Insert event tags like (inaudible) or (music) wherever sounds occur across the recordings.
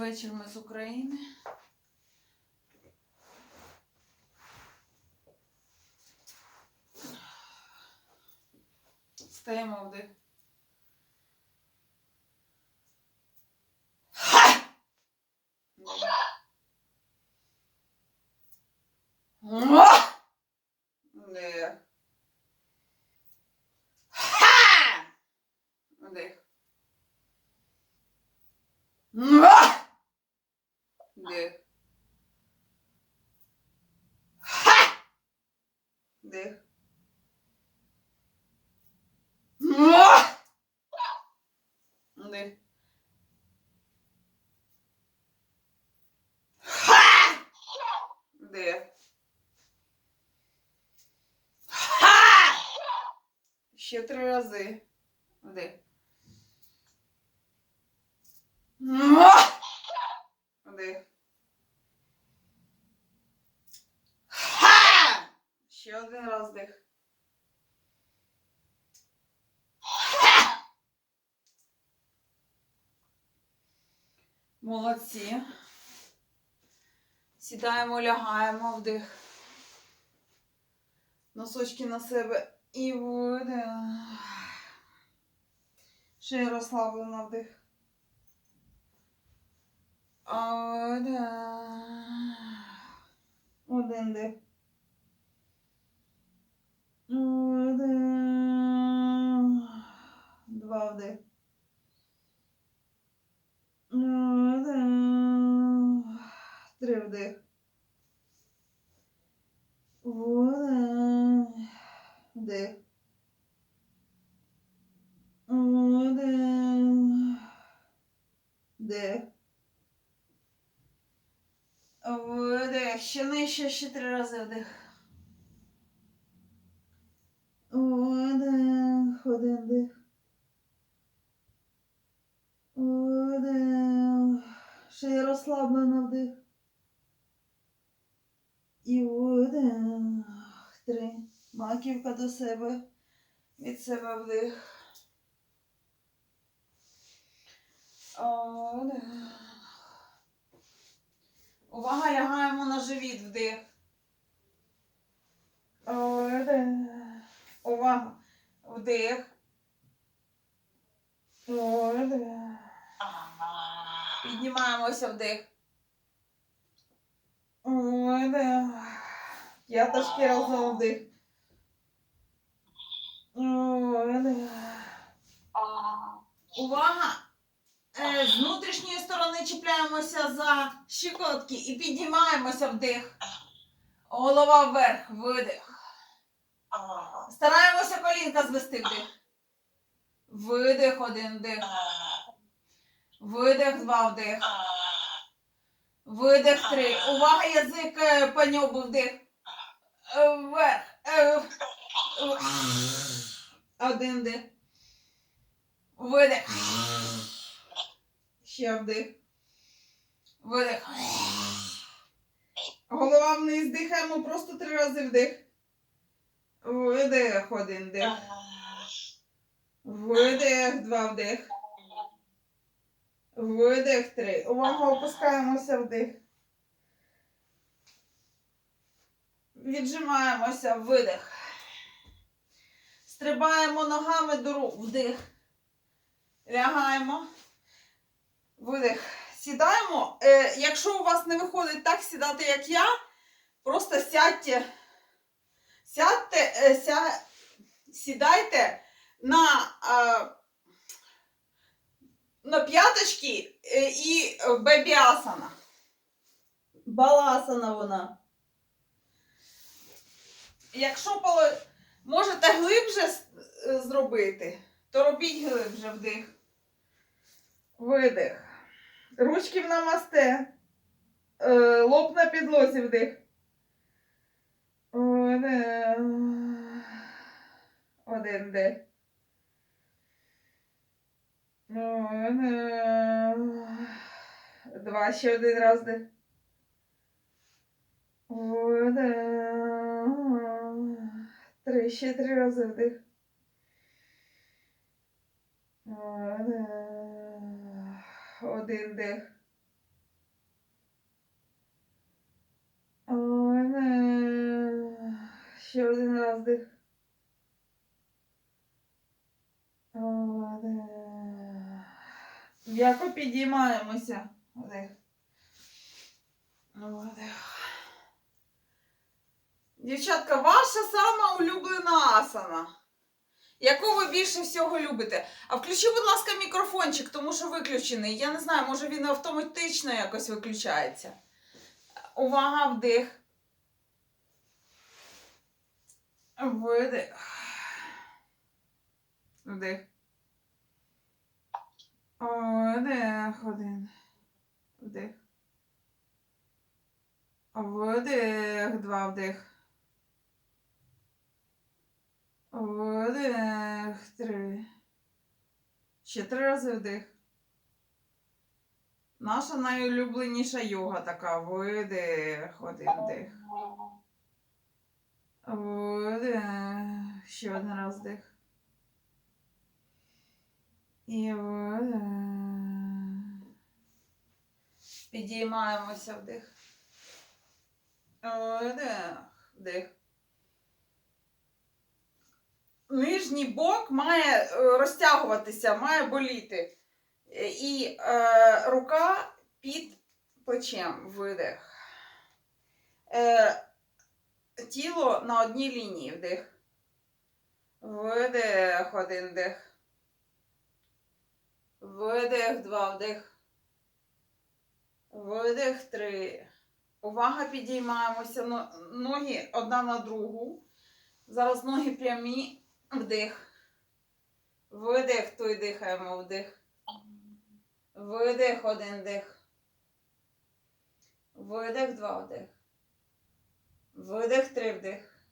вечір ми з України. Стаємо вдих. Вдих. Вдих. Вдих. Вдих. Вдих. Ще три рази. Вдих. Вдих. Молодці. Сідаємо, лягаємо вдих. Носочки на себе і видих. Шея розслаблена вдих. Один дих. Один. Два вдих. Три вдих. Один. Вдих. Один. Вдих. Вдих. Ще нижче, ще три рази вдих. Вдих. Один дих. Вдих. Ще розслаблено вдих. І вдих. Три. Маківка до себе. Від себе вдих. Увага, лягаємо на живіт вдих. Увага. Вдих. Піднімаємося вдих. Вдих. П'яточки разом вдих. Увага! Е, З внутрішньої сторони чіпляємося за щиколотки і піднімаємося вдих. Голова вверх, видих. Стараємося колінка звести вдих. Видих, один вдих. Видих, два вдих. Видих, три. Увага, язик е, по ньобу вдих. Е, Вверх. Один вдих. Видих. Ще вдих. Видих. Голова вниз дихаємо просто три рази вдих. Видих, один вдих. Видих, два вдих. Видих, три. Увага, опускаємося вдих. Віджимаємося, видих. Стрибаємо ногами до рук, вдих. Лягаємо. Видих. Сідаємо. Е, якщо у вас не виходить так сідати, як я, просто сядьте. Сядьте, е, ся, сідайте на, е, на п'яточки е, і бебіасана. Баласана вона. Якщо можете глибше е, зробити, то робіть глибше вдих. Видих. Ручки в намасте. Е, Лоб на підлозі вдих. Один. Вдих. Два, ще один раз вдих. Три, ще три рази вдих. Е, е, один вдих. Е, ще один раз вдих. М'яко підіймаємося. Вдих. Вдих. Дівчатка, ваша сама улюблена асана. Яку ви більше всього любите? А включи, будь ласка, мікрофончик, тому що виключений. Я не знаю, може він автоматично якось виключається. Увага, вдих. Видих. Вдих. Вдих. Один. Вдих. Вдих. Два вдих. Вдих. Три. Ще три рази вдих. Наша найулюбленіша йога така. Видих. Один вдих. Вдих. Ще один раз вдих. І видих. Підіймаємося вдих. Вдих. Вдих. Нижній бок має е, розтягуватися, має боліти. Е, І е, рука під плечем. Видих. Е, тіло на одній лінії. Вдих. Видих. Один вдих. Видих. Два вдих. Видих. Три. Увага, підіймаємося. Ноги одна на другу. Зараз ноги прямі. Вдих. Видих, той дихаємо, вдих. Видих, один дих. Видих, два вдих. Видих, три вдих.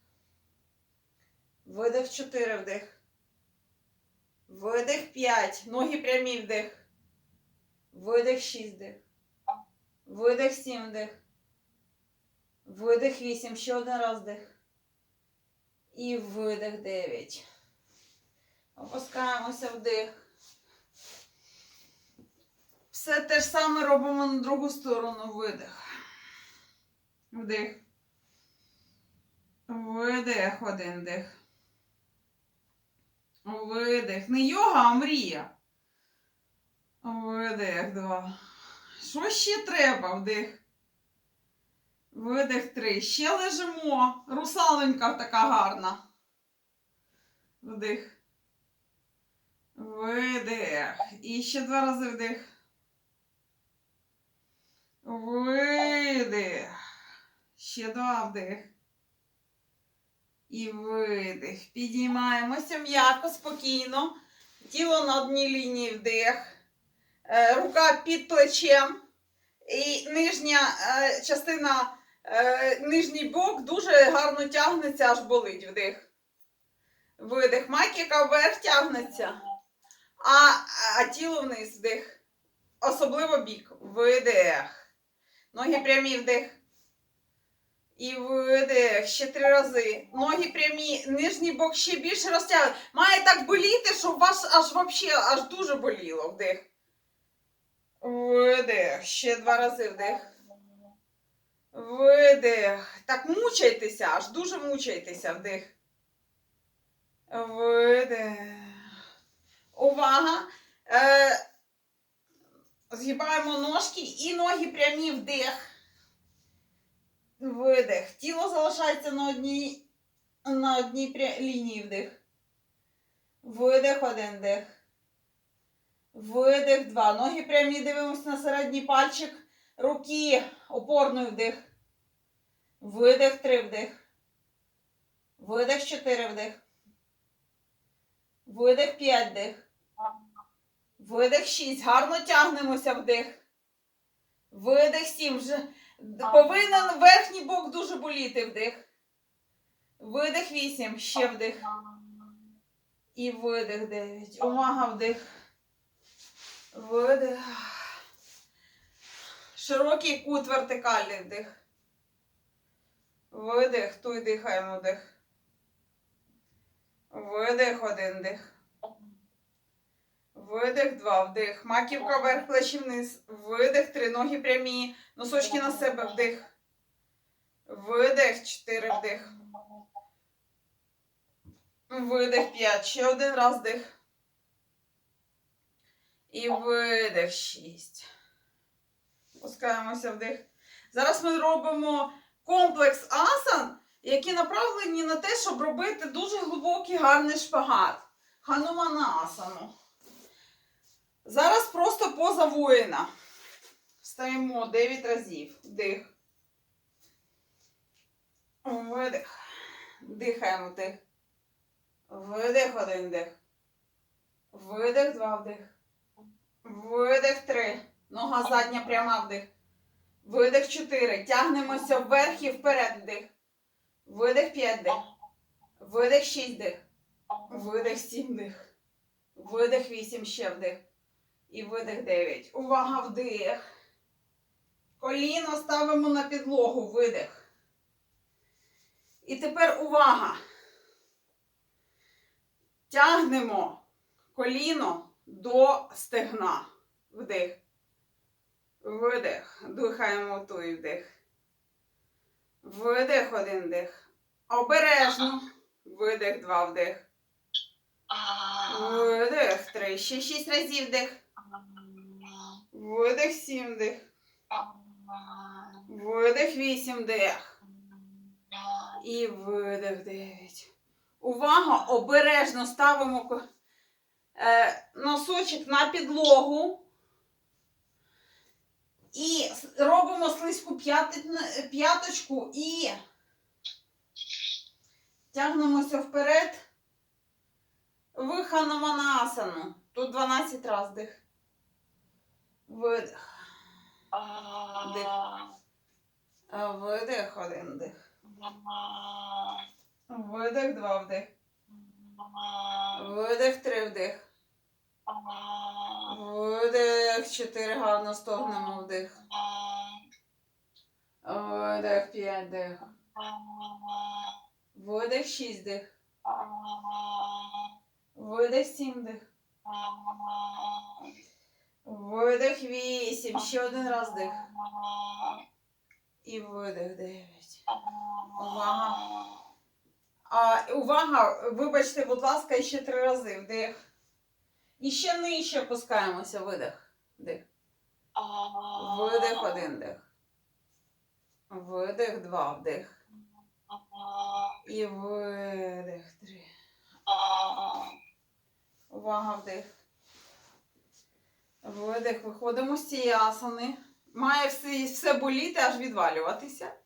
Видих, чотири вдих. Видих, п'ять. Ноги прямі вдих. Видих, шість вдих. Видих, сім вдих. Видих, вісім. Ще один раз вдих. І видих 9. Опускаємося вдих. Все те ж саме робимо на другу сторону. Видих. Вдих. Видих. Один дих. Видих. Не йога, а мрія. Видих. Два. Що ще треба? Вдих. Видих три. Ще лежимо. Русалонька така гарна. Вдих. Видих. І ще два рази вдих. Видих. Ще два вдих. І видих. Підіймаємося м'яко, спокійно. Тіло на одній лінії вдих. Е, Рука під плечем. І нижня е, частина нижній бок дуже гарно тягнеться, аж болить вдих. Видих. Макіка вверх тягнеться, а, а тіло вниз вдих. Особливо бік. Видих. Ноги прямі вдих. І видих. Ще три рази. Ноги прямі, нижній бок ще більше розтягнути. Має так боліти, щоб вас аж вообще аж дуже боліло. Вдих. Видих. Ще два рази вдих. Видих. Так мучайтеся, аж дуже мучайтеся. Вдих. Видих. Увага. Е, згибаємо ножки і ноги прямі вдих. Видих. Тіло залишається на одній, на одній лінії вдих. Видих, один дих. Видих, два. Ноги прямі дивимося на середній пальчик. Руки опорний вдих. Видих, три вдих. Видих, чотири вдих. Видих, п'ять вдих. Видих, шість. Гарно тягнемося вдих. Видих, сім. Повинен верхній бок дуже боліти вдих. Видих, вісім. Ще вдих. І видих, дев'ять. Увага, вдих. Видих. Широкий кут вертикальний вдих. Видих, той дихаємо вдих. Видих, один дих. Видих, два, вдих. Маківка вверх, плечі вниз. Видих, три ноги прямі. Носочки на себе вдих. Видих, 4 вдих. Видих 5. Ще один раз вдих. І видих 6. Пускаємося вдих. Зараз ми робимо комплекс асан, які направлені на те, щоб робити дуже глибокий гарний шпагат. Хануманасану. Зараз просто поза воїна. Встаємо 9 разів. Вдих. Видих. Дихаємо вдих. Видих один дих. Видих два вдих. Видих три. Нога задня пряма вдих. Видих чотири. Тягнемося вверх і вперед вдих. Видих п'ять дих. Видих шість дих. Видих сім дих. Видих вісім ще вдих. І видих дев'ять. Увага вдих. Коліно ставимо на підлогу. Видих. І тепер увага. Тягнемо коліно до стегна. Вдих. Видих. Дихаємо той вдих. Видих один дих. Обережно. Видих два вдих. Видих три. Ще шість разів вдих. Видих сім вдих. Видих вісім вдих. І видих 9. Увага! Обережно ставимо е, носочок на підлогу. І робимо слизьку п'яточку і тягнемося вперед в ханаманасану. Тут 12 раз дих. Видих. А Видих один дих. Видих два вдих. Видих три вдих. Видих чотири гарно стогнемо вдих. Видих п'ять дих. Видих шість дих. Видих сім дих. Видих вісім. Ще один раз дих. І видих дев'ять. Увага. А, увага, вибачте, будь ласка, ще три рази вдих. І ще нижче опускаємося. Видих. Вдих. Видих один дих. Видих два вдих. І видих три. Увага, вдих. Видих. Виходимо з цієї асани. Має все, все боліти, аж відвалюватися. (laughs)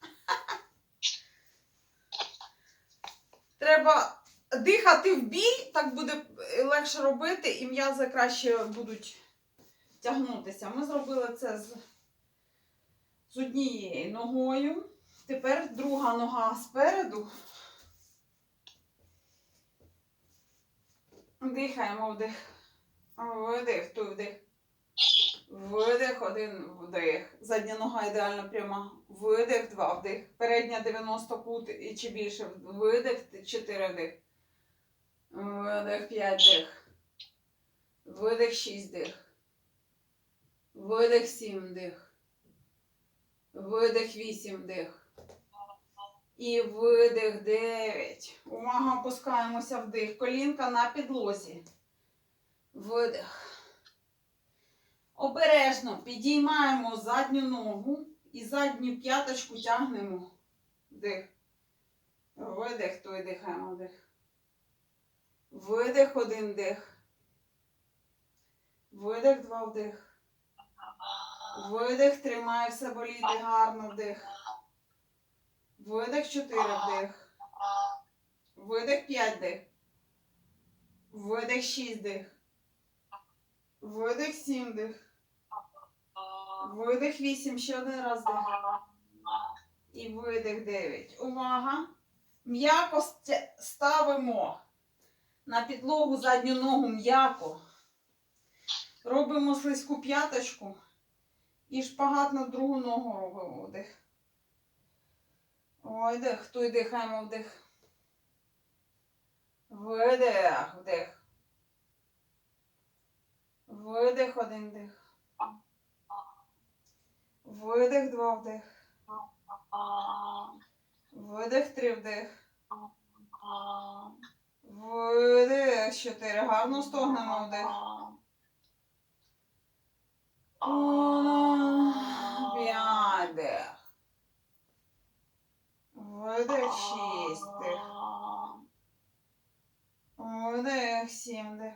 Треба дихати в біль, так буде легше робити, і м'язи краще будуть тягнутися. Ми зробили це з, з однією ногою. Тепер друга нога спереду. Дихаємо вдих. Видих, той вдих. Видих, один вдих. Задня нога ідеально пряма. Видих, два вдих. Передня 90 кут і чи більше. Видих, 4 вдих. Видих, 5 дих. Видих, 6 дих. Видих, 7 дих. Видих, 8 дих. І видих 9. Увага, опускаємося вдих. Колінка на підлозі. Видих. Обережно підіймаємо задню ногу і задню п'яточку тягнемо. Вдих. Видих, той дихаємо вдих. Видих, один дих. Видих, два вдих. Видих, тримай все боліти гарно вдих. Видих, чотири вдих. Видих, п'ять дих. Видих, шість дих. Видих, сім дих. Видих, вісім, ще один раз дих. І видих 9. Увага! М'яко ставимо на підлогу задню ногу м'яко. Робимо слизьку п'яточку і шпагат на другу ногу робимо вдих. Ой, дих, той дихаємо вдих. Видих, вдих. Видих, один дих. Видих, два вдих. Видих, три вдих. Видих, чотири. Гарно стогнемо вдих. П'ять вдих. Видих, шість вдих. Видих, сім вдих.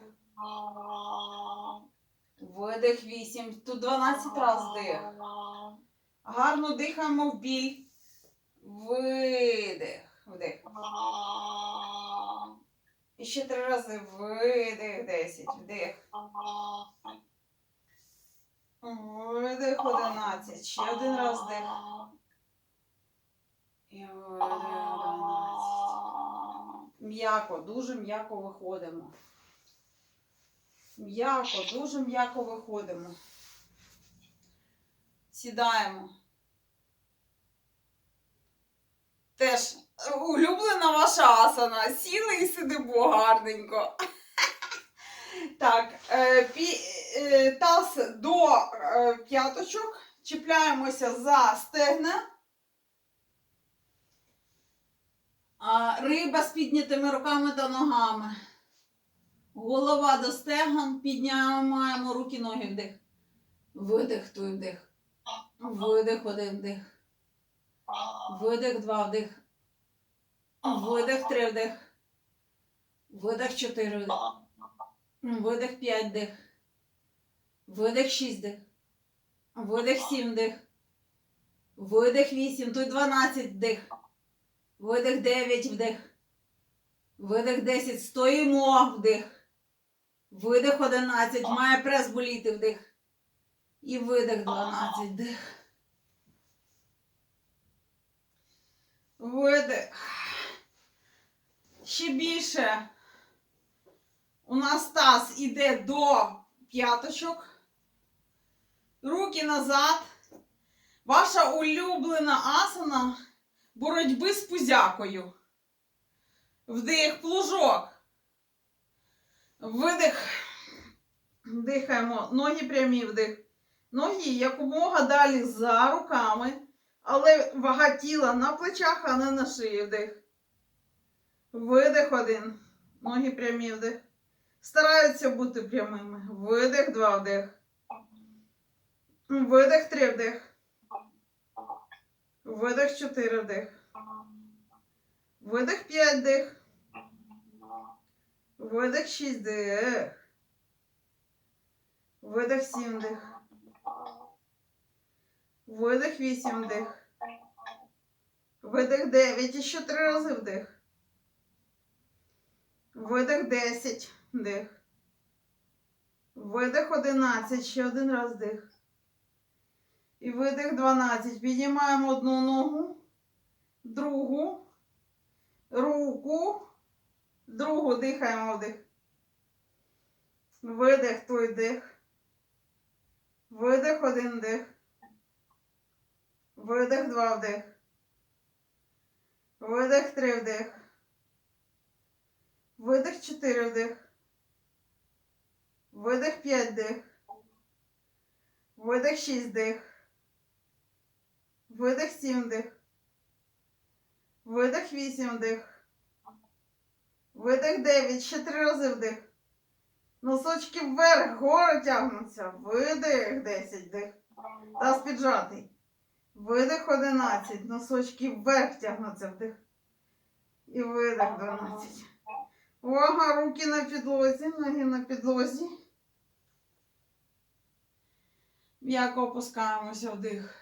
Видих, вісім. Тут 12 разів вдих. Гарно дихаємо в біль. Видих. Вдих. І ще три рази. Видих. Десять. Вдих. Видих. Одинадцять. Ще один раз вдих. І видих. Одинадцять. М'яко, дуже м'яко виходимо. М'яко, дуже м'яко виходимо. Сідаємо. Теж улюблена ваша асана. Сіли і сидимо гарненько. (laughs) Так, е, е, таз до е, п'яточок. Чіпляємося за стегна. Риба з піднятими руками та ногами. Голова до стегон. Піднімаємо руки, ноги вдих. Видих, той вдих. Видих, один вдих. Видих, два вдих. Видих, три вдих. Видих, чотири. Видих, п'ять вдих. Видих, шість вдих. Видих, сім вдих. Видих, вісім. Тут дванадцять вдих. Видих, дев'ять вдих. Видих, десять. Стоїмо вдих. Видих, одинадцять. Має прес боліти вдих. І видих, дванадцять вдих. Видих. Ще більше. У нас таз іде до п'яточок. Руки назад. Ваша улюблена асана боротьби з пузякою. Вдих, плужок. Видих. Дихаємо. Ноги прямі вдих. Ноги якомога далі за руками, але вага тіла на плечах, а не на шиї вдих. Видих один. Ноги прямі вдих. Стараються бути прямими. Видих, два вдих. Видих, три вдих. Видих, чотири вдих. Видих, п'ять вдих. Видих, шість вдих. Видих, сім вдих. Видих, вісім вдих. Видих, дев'ять. І ще три рази вдих. Видих, десять. Вдих. Видих, одинадцять. Ще один раз вдих. І видих 12. Піднімаємо одну ногу, другу, руку, другу дихаємо вдих. Видих, той дих. Видих, один дих. Видих, два вдих. Видих, три вдих. Видих, чотири вдих. Видих, п'ять дих. Видих, шість дих. Видих сім вдих. Видих вісім вдих. Видих дев'ять. Ще три рази вдих. Носочки вверх, гори тягнуться. Видих десять вдих. Таз піджатий. Видих одинадцять. Носочки вверх тягнуться вдих. І видих дванадцять. Увага, руки на підлозі, ноги на підлозі. М'яко опускаємося вдих.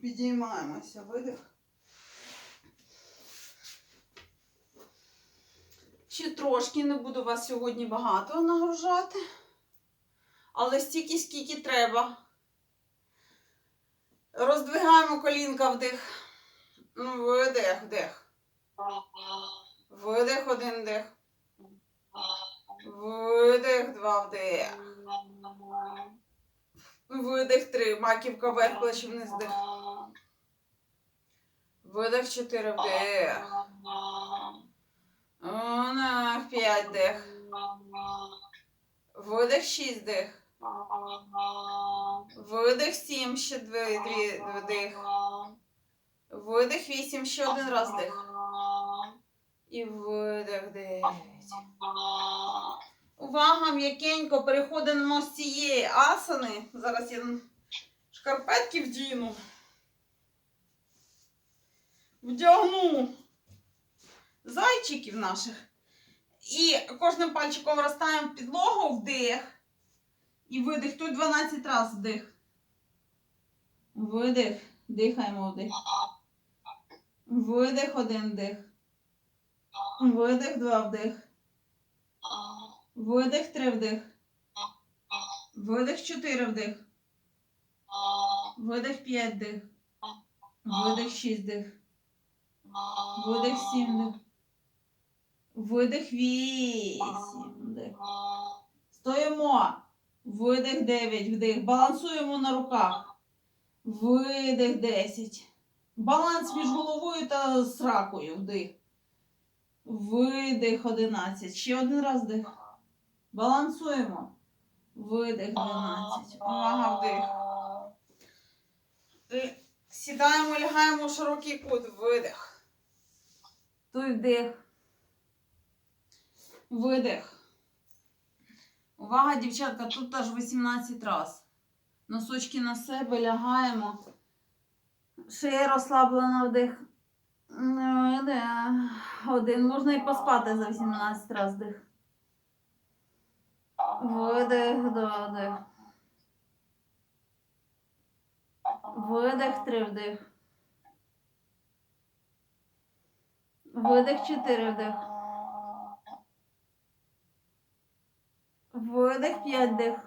Підіймаємося, видих. Ще трошки не буду вас сьогодні багато нагружати, але стільки, скільки треба. Роздвигаємо колінка вдих. Ну, Видих, вдих. Видих, один вдих. Видих, два вдих. Видих три. Маківка вверх, плечі вниз вдих. Видих чотири вдих. Вдих п'ять вдих. Видих шість вдих. Видих сім, ще дві, дві вдих. Видих вісім, ще один раз вдих. І видих дев'ять. Увага, м'якенько переходимо з цієї асани. Зараз я шкарпетки вдіну. Вдягну зайчиків наших. І кожним пальчиком розставимо підлогу вдих. І видих. Тут 12 разів вдих. Видих. Дихаємо вдих. Видих, один вдих. Видих, два вдих. Видих, три вдих. Видих, чотири вдих. Видих, п'ять вдих. Видих, шість вдих. Видих, сім вдих. Видих, вісім вдих. Стоїмо. Видих 9 вдих. Балансуємо на руках. Видих 10. Баланс між головою та сракою вдих. Видих 11. Ще один раз вдих. Балансуємо. Видих 12. Увага, вдих. І Сідаємо, лягаємо в широкий кут. Видих. Той вдих. Видих. Увага, дівчатка, тут аж 18 раз. Носочки на себе лягаємо. Шия розслаблена вдих. Один. Можна і поспати за 18 раз вдих. Видих, два вдих. Видих, три вдих. Видих, чотири вдих. Видих, п'ять.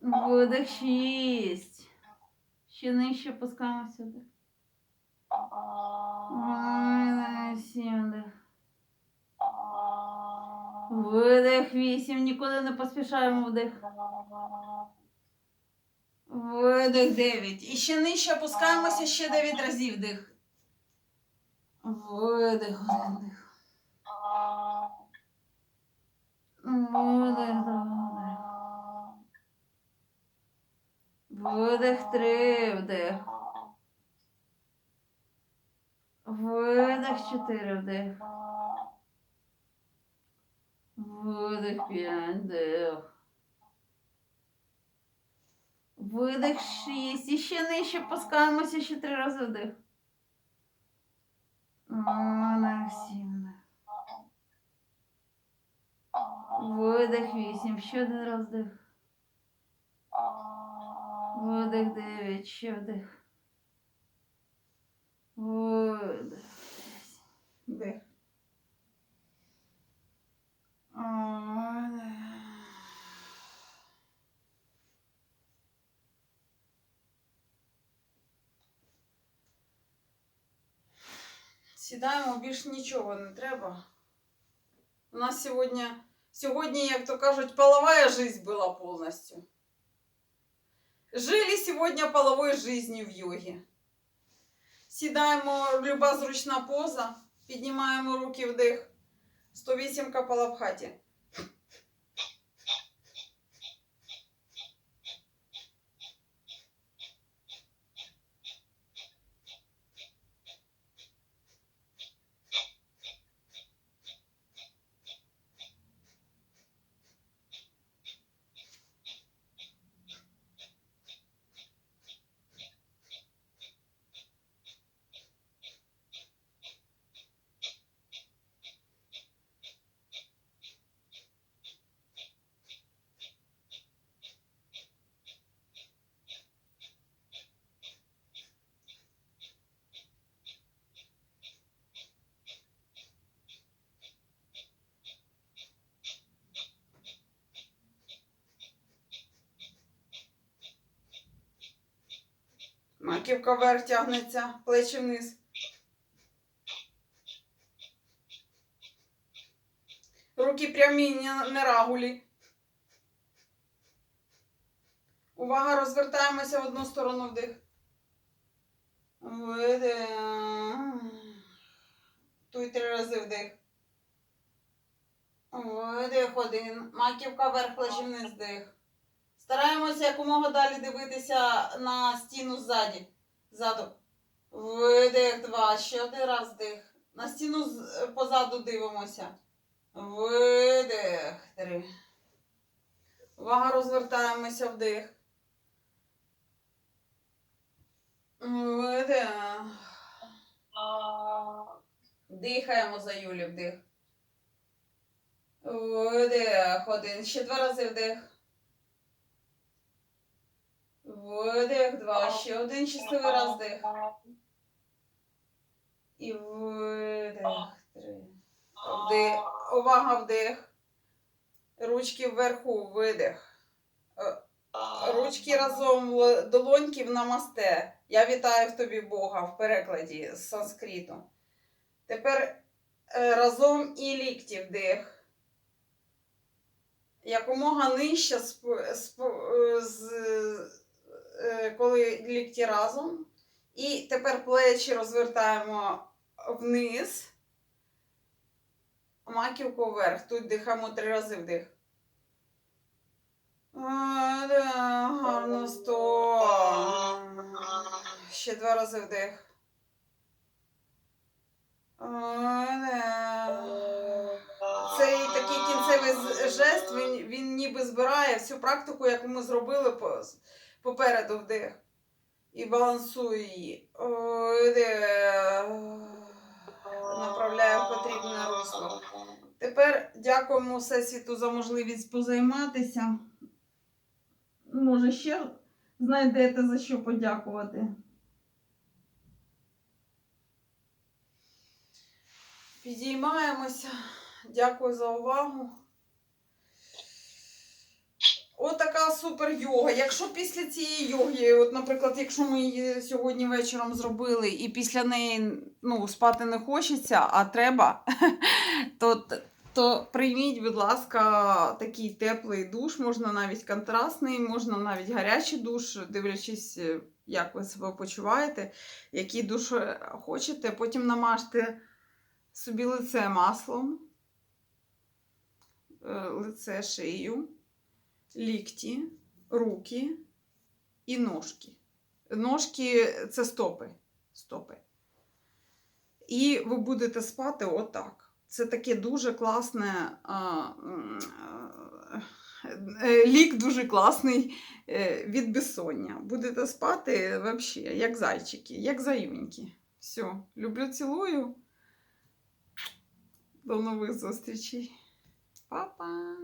Видих, шість. Ще нижче пускаємося вдих. Видих, сім вдих. Видих, вісім. Нікуди не поспішаємо вдих. Видих, дев'ять. І ще нижче опускаємося ще дев'ять разів вдих. Видих, один вдих. Видих. Видих, три вдих. Видих, чотири вдих. Видих, п'ять вдих. Видих, шість. І ще нижче пускаємося ще три рази вдих. Видих, сім вдих. Видих, вісім. Ще один раз вдих. Видих, дев'ять. Ще вдих. Видих. Вдих. Сідаємо, більш нічого не треба. У нас сьогодні, сьогодні, як то кажуть, половая жизнь була повністю. Жили сьогодні половою жизнью в йогі. Сідаємо, люба зручна поза, піднімаємо руки вдих. 108 капалабхаті. Маківка вверх тягнеться, плечі вниз. Руки прямі, не, рагулі. Увага, розвертаємося в одну сторону вдих. Видих. Туй три рази вдих. Видих один. Маківка вверх, плечі вниз дих. Стараємося якомога далі дивитися на стіну ззаді. Ззаду. Видих два. Ще один раз дих. На стіну позаду дивимося. Видих. Три. Увага, розвертаємося вдих. Видих. Дихаємо за Юлі вдих. Видих. Один. Ще два рази вдих. Видих. Два. Ще один щасливий раз вдих. І видих. Три. Вдих. Увага, вдих. Ручки вверху, видих. Ручки разом долоньки в намасте. Я вітаю в тобі Бога в перекладі з санскриту. Тепер е, разом і лікті вдих. Якомога нижче, е, з, е, коли лікті разом. І тепер плечі розвертаємо вниз. Маківку вверх. Тут дихаємо три рази вдих. А, да, гарно сто. Ще два рази вдих. А, да. Цей такий кінцевий жест, він, він ніби збирає всю практику, яку ми зробили попереду вдих. І балансує її. Направляє в потрібне русло. Тепер дякуємо Всесвіту за можливість позайматися. Може, ще знайдете за що подякувати. Підіймаємося. Дякую за увагу. Отака супер йога. Якщо після цієї йоги, от, наприклад, якщо ми її сьогодні вечором зробили і після неї ну, спати не хочеться, а треба, (laughs) то, то прийміть, будь ласка, такий теплий душ, можна навіть контрастний, можна навіть гарячий душ, дивлячись, як ви себе почуваєте, який душ хочете. Потім намажте собі лице маслом, е, лице шию, лікті, руки і ножки. Ножки це стопи. стопи. І ви будете спати отак. Це таке дуже класне. А, м, е, лік дуже класний е, від безсоння. Будете спати взагалі, як зайчики, як заюньки. Все, люблю, цілую. До нових зустрічей. Па-па!